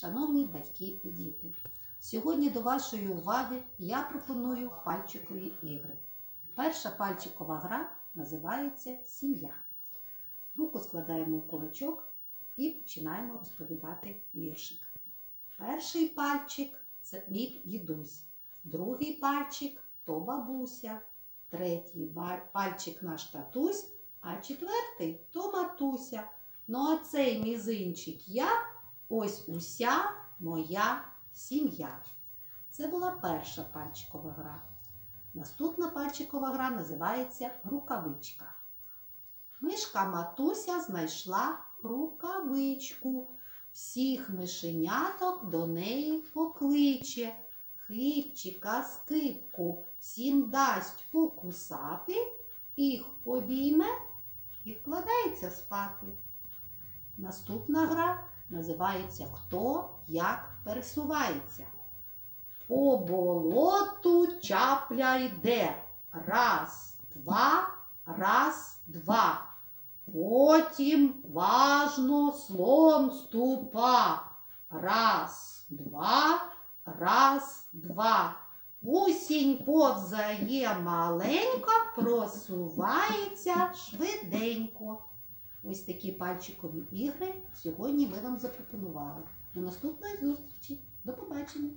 шановні батьки і діти. Сьогодні до вашої уваги я пропоную пальчикові ігри. Перша пальчикова гра називається Сім'я. Руку складаємо в кулачок і починаємо розповідати віршик. Перший пальчик це мій дідусь, другий пальчик то бабуся, третій пальчик наш татусь, а четвертий то матуся. Ну а цей мізинчик я ось уся моя сім'я. Це була перша пальчикова гра. Наступна пальчикова гра називається рукавичка. Мишка матуся знайшла рукавичку. Всіх мишеняток до неї покличе. Хлібчика, скипку всім дасть покусати, їх обійме і вкладається спати. Наступна гра називається Хто як пересувається. По болоту чапля йде. Раз, два, раз, два. Потім важно слон ступа. Раз, два, раз, два. Усінь повзає маленько, просувається швиденько. Ось такі пальчикові ігри сьогодні ми вам запропонували. До наступної зустрічі. До побачення!